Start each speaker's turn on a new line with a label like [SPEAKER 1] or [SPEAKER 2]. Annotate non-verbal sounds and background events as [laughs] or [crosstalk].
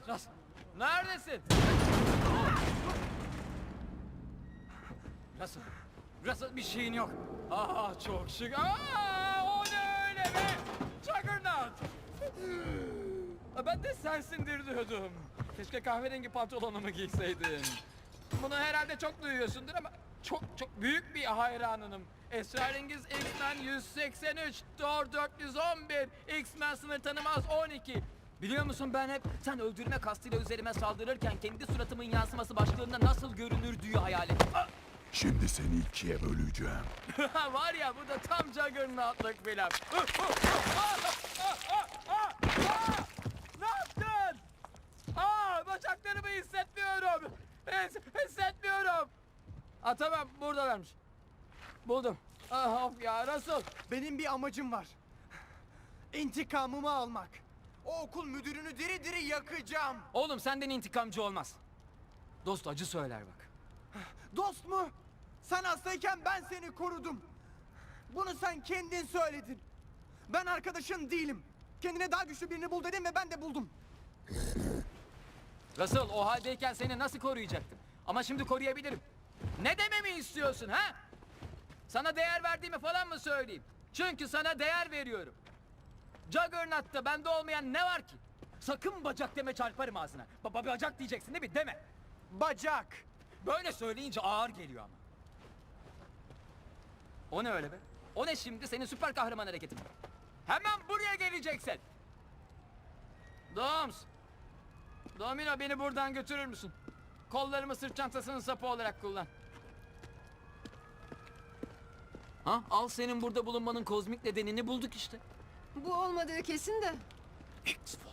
[SPEAKER 1] Russell, neredesin? Russell, Russell bir şeyin yok. Aa çok şık. Aa o ne öyle be? Juggernaut. Aa, Ben de sensindir diyordum. Keşke kahverengi pantolonumu giyseydin. Bunu herhalde çok duyuyorsundur ama çok çok büyük bir hayranınım. Esrarengiz X-Men 183, Thor 411, X-Men sınır tanımaz 12. Biliyor musun ben hep sen öldürme kastıyla üzerime saldırırken kendi suratımın yansıması başlığında nasıl görünürdüğü hayal ettim. Ah!
[SPEAKER 2] Şimdi seni ikiye böleceğim. [laughs]
[SPEAKER 1] Var ya bu da tam Juggernaut'lık bir laf. [laughs] ne yaptın? Aa, bacaklarımı hissetmiyorum. His- hissetmiyorum. Aa, tamam buradalarmış. Buldum. Ah, of ya Russell.
[SPEAKER 3] Benim bir amacım var. İntikamımı almak. O okul müdürünü diri diri yakacağım.
[SPEAKER 1] Oğlum senden intikamcı olmaz. Dost acı söyler bak.
[SPEAKER 3] Dost mu? Sen hastayken ben seni korudum. Bunu sen kendin söyledin. Ben arkadaşın değilim. Kendine daha güçlü birini bul dedim ve ben de buldum.
[SPEAKER 1] Russell o haldeyken seni nasıl koruyacaktım? Ama şimdi koruyabilirim. Ne dememi istiyorsun ha? Sana değer verdiğimi falan mı söyleyeyim? Çünkü sana değer veriyorum. Juggernaut'ta bende olmayan ne var ki? Sakın bacak deme çarparım ağzına. Baba bacak diyeceksin değil mi? Deme.
[SPEAKER 3] Bacak.
[SPEAKER 1] Böyle söyleyince ağır geliyor ama. O ne öyle be? O ne şimdi senin süper kahraman hareketin? Hemen buraya geleceksin. Doms. Domino beni buradan götürür müsün? Kollarımı sırt çantasının sapı olarak kullan. Ha, al senin burada bulunmanın kozmik nedenini bulduk işte.
[SPEAKER 4] Bu olmadığı kesin de.
[SPEAKER 1] X-Force.